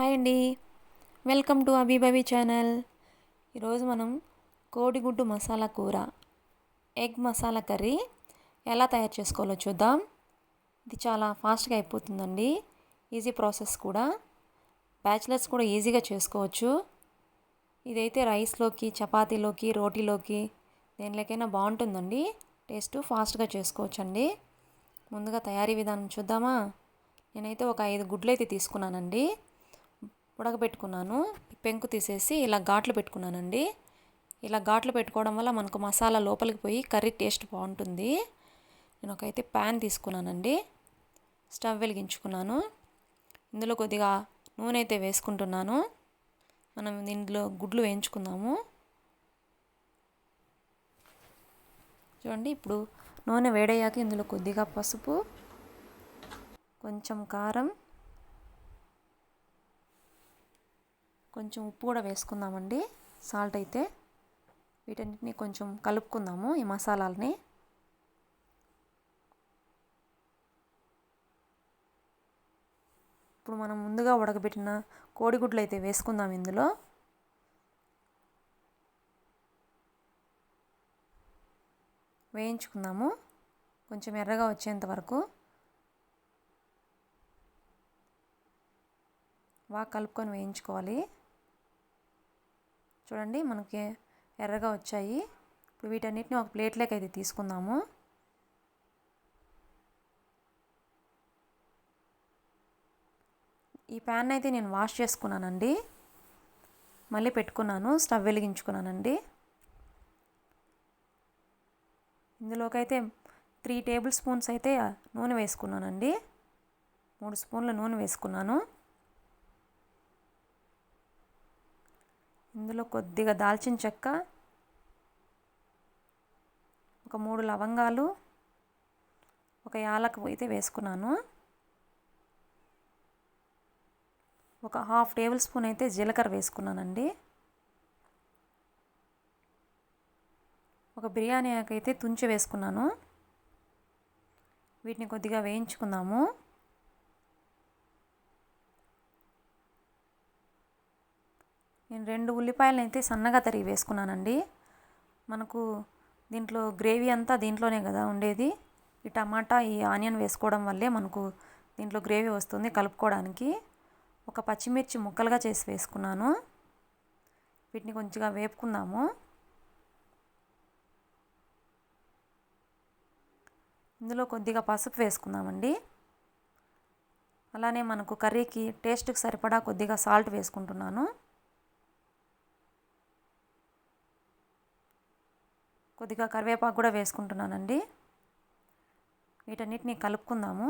Hi అండి. Welcome to Abhibhavi channel. ఈరోజు మనం కోడిగుడ్డు మసాలా కూర ఎగ్ మసాలా కర్రీ ఎలా తయారు చేసుకోవాలో చూద్దాం. ఇది చాలా ఫాస్ట్గా అయిపోతుందండి. ఈజీ ప్రాసెస్ కూడా. బ్యాచిలర్స్ కూడా ఈజీగా చేసుకోవచ్చు. ఇదైతే రైస్లోకి చపాతీలోకి రోటీలోకి దేనిలోకైనా బాగుంటుందండి. టేస్ట్ ఫాస్ట్గా చేసుకోవచ్చండి. ముందుగా తయారీ విధానం చూద్దామా? నేనైతే ఒక ఐదు గుడ్లు అయితే తీసుకున్నానండి. ఉడకబెట్టుకున్నాను. పెంకు తీసేసి ఇలా ఘాట్లు పెట్టుకున్నానండి. ఇలా ఘాట్లు పెట్టుకోవడం వల్ల మనకు మసాలా లోపలికి పోయి కర్రీ టేస్ట్ బాగుంటుంది. నేను ఒక అయితే ప్యాన్ తీసుకున్నానండి. స్టవ్ వెలిగించుకున్నాను. ఇందులో కొద్దిగా నూనె అయితే వేసుకుంటున్నాను. మనం దీంట్లో గుడ్లు వేయించుకుందాము. చూడండి ఇప్పుడు నూనె వేడయ్యాక ఇందులో కొద్దిగా పసుపు కొంచెం కారం కొంచెం ఉప్పు కూడా వేసుకుందామండి. సాల్ట్ అయితే వీటన్నిటిని కొంచెం కలుపుకుందాము ఈ మసాలాలని. ఇప్పుడు మనం ముందుగా ఉడకబెట్టిన కోడిగుడ్లు అయితే వేసుకుందాం ఇందులో. వేయించుకుందాము. కొంచెం ఎర్రగా వచ్చేంత వరకు. బాగా కలుపుకొని వేయించుకోవాలి. చూడండి మనకి ఎర్రగా వచ్చాయి. ఇప్పుడు వీటన్నిటిని ఒక ప్లేట్లోకి అయితే తీసుకుందాము. ఈ ప్యాన్ అయితే నేను వాష్ చేసుకున్నానండి. మళ్ళీ పెట్టుకున్నాను స్టవ్ వెలిగించుకున్నానండి. ఇందులోకైతే త్రీ టేబుల్ స్పూన్స్ అయితే నూనె వేసుకున్నానండి. మూడు స్పూన్ల నూనె వేసుకున్నాను. ఇందులో కొద్దిగా దాల్చిన చెక్క ఒక మూడు లవంగాలు ఒక యాలకు అయితే వేసుకున్నాను. ఒక హాఫ్ టేబుల్ స్పూన్ అయితే జీలకర్ర వేసుకున్నానండి. ఒక బిర్యానీ ఆకు అయితే తుంచి వేసుకున్నాను. వీటిని కొద్దిగా వేయించుకుందాము. నేను రెండు ఉల్లిపాయలను అయితే సన్నగా తరిగి వేసుకున్నానండి. మనకు దీంట్లో గ్రేవీ అంతా దీంట్లోనే కదా ఉండేది. ఈ టమాటా ఈ ఆనియన్ వేసుకోవడం వల్లే మనకు దీంట్లో గ్రేవీ వస్తుంది కలుపుకోవడానికి. ఒక పచ్చిమిర్చి ముక్కలుగా చేసి వేసుకున్నాను. వీటిని కొంచెంగా వేపుకుందాము. ఇందులో కొద్దిగా పసుపు వేసుకుందామండి. అలానే మనకు కర్రీకి టేస్ట్కి సరిపడా కొద్దిగా సాల్ట్ వేసుకుంటున్నాను. కొద్దిగా కరివేపాకు కూడా వేసుకుంటున్నానండి. వీటన్నిటిని కలుపుకుందాము.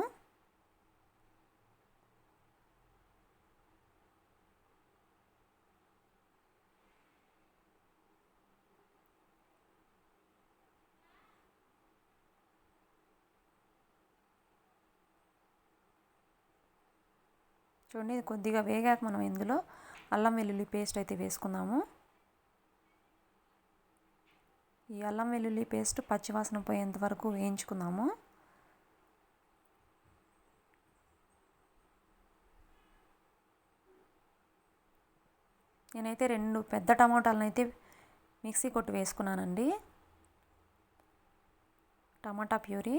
చూడండి ఇది కొద్దిగా వేగాక మనం ఇందులో అల్లం వెల్లుల్లి పేస్ట్ అయితే వేసుకుందాము. ఈ అల్లం వెల్లుల్లి పేస్ట్ పచ్చివాసన పోయేంత వరకు వేయించుకుందాము. నేనైతే రెండు పెద్ద టమాటాలను అయితే మిక్సీ కొట్టి వేసుకున్నానండి. టమాటా ప్యూరీ.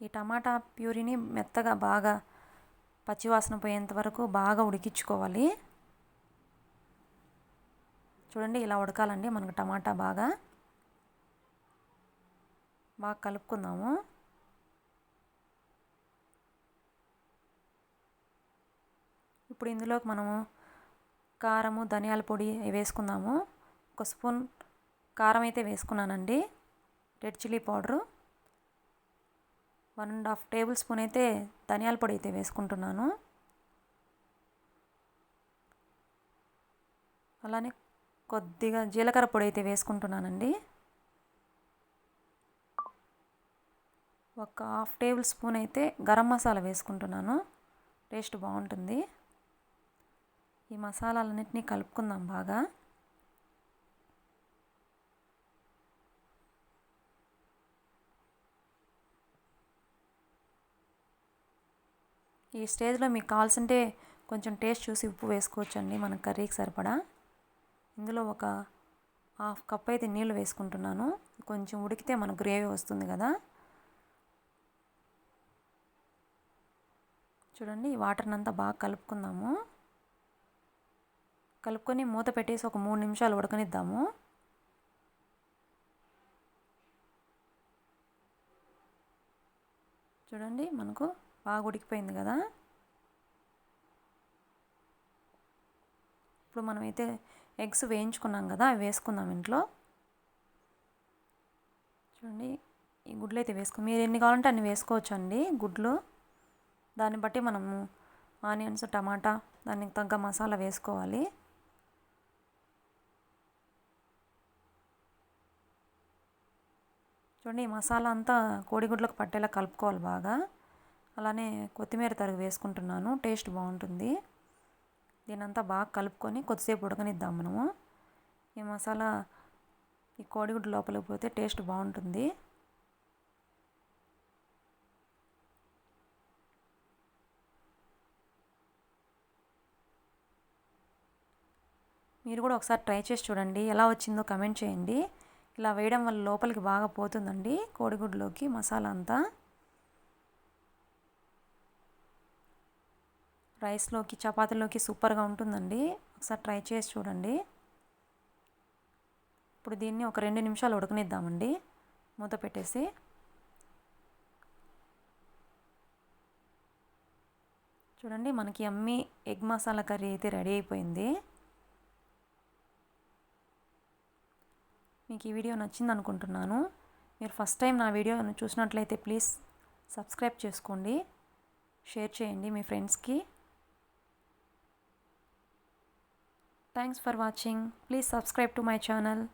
ఈ టమాటా ప్యూరీని మెత్తగా బాగా పచ్చివాసన పోయేంత వరకు బాగా ఉడికించుకోవాలి. చూడండి ఇలా ఉడకాలండి మనకు టమాటా బాగా. బాగా కలుపుకుందాము. ఇప్పుడు ఇందులోకి మనము కారము ధనియాల పొడి వేసుకుందాము. ఒక స్పూన్ కారం అయితే వేసుకున్నానండి. Red chilli powder. One and half tablespoon అయితే ధనియాల పొడి అయితే వేసుకుంటున్నాను. అలానే కొద్దిగా జీలకర్ర పొడి అయితే వేసుకుంటున్నానండి. ఒక హాఫ్ టేబుల్ స్పూన్ అయితే గరం మసాలా వేసుకుంటున్నాను. టేస్ట్ బాగుంటుంది. ఈ మసాలాలన్నింటినీ కలుపుకుందాం బాగా. ఈ స్టేజ్లో మీకు కావాల్సింటే కొంచెం టేస్ట్ చూసి ఉప్పు వేసుకోవచ్చండి. మన కర్రీకి సరిపడా. ఇందులో ఒక హాఫ్ కప్ అయితే నీళ్ళు వేసుకుంటున్నాను. కొంచెం ఉడికితే మన గ్రేవీ వస్తుంది కదా. చూడండి ఈ వాటర్ని అంతా బాగా కలుపుకుందాము. కలుపుకొని మూత పెట్టేసి ఒక మూడు నిమిషాలు ఉడకనిద్దాము. చూడండి మనకు బాగా ఉడికిపోయింది కదా. ఇప్పుడు మనమైతే ఎగ్స్ వేయించుకున్నాం కదా అవి వేసుకుందాం ఇంట్లో. చూడండి ఈ గుడ్లు అయితే వేసుకో మీరు ఎన్ని కావాలంటే అన్ని వేసుకోవచ్చు అండి గుడ్లు. దాన్ని బట్టి మనము ఆనియన్స్ టమాటా దానికి తగ్గ మసాలా వేసుకోవాలి. చూడండి ఈ మసాలా అంతా కోడిగుడ్లకు పట్టేలా కలుపుకోవాలి బాగా. అలానే కొత్తిమీర తరుగు వేసుకుంటున్నాను టేస్ట్ బాగుంటుంది. దీనంతా బాగా కలుపుకొని కొద్దిసేపు ఉడకనిద్దాం మనము. ఈ మసాలా ఈ కోడిగుడ్డు లోపలికి పోతే టేస్ట్ బాగుంటుంది. మీరు కూడా ఒకసారి ట్రై చేసి చూడండి. ఎలా వచ్చిందో కమెంట్ చేయండి. ఇలా వేయడం వల్ల లోపలికి బాగా పోతుందండి కోడిగుడ్లోకి మసాలా అంతా. రైస్లోకి చపాతీలోకి సూపర్గా ఉంటుందండి. ఒకసారి ట్రై చేసి చూడండి. ఇప్పుడు దీన్ని ఒక రెండు నిమిషాలు ఉడకనిద్దామండి. మూత పెట్టేసి. చూడండి మనకి అమ్మి ఎగ్ మసాలా కర్రీ అయితే రెడీ అయిపోయింది. మీకు ఈ వీడియో నచ్చింది అనుకుంటున్నాను. మీరు ఫస్ట్ టైం నా వీడియోను చూసినట్లయితే ప్లీజ్ సబ్స్క్రైబ్ చేసుకోండి. షేర్ చేయండి మీ ఫ్రెండ్స్కి. Thanks for watching. Please subscribe to my channel.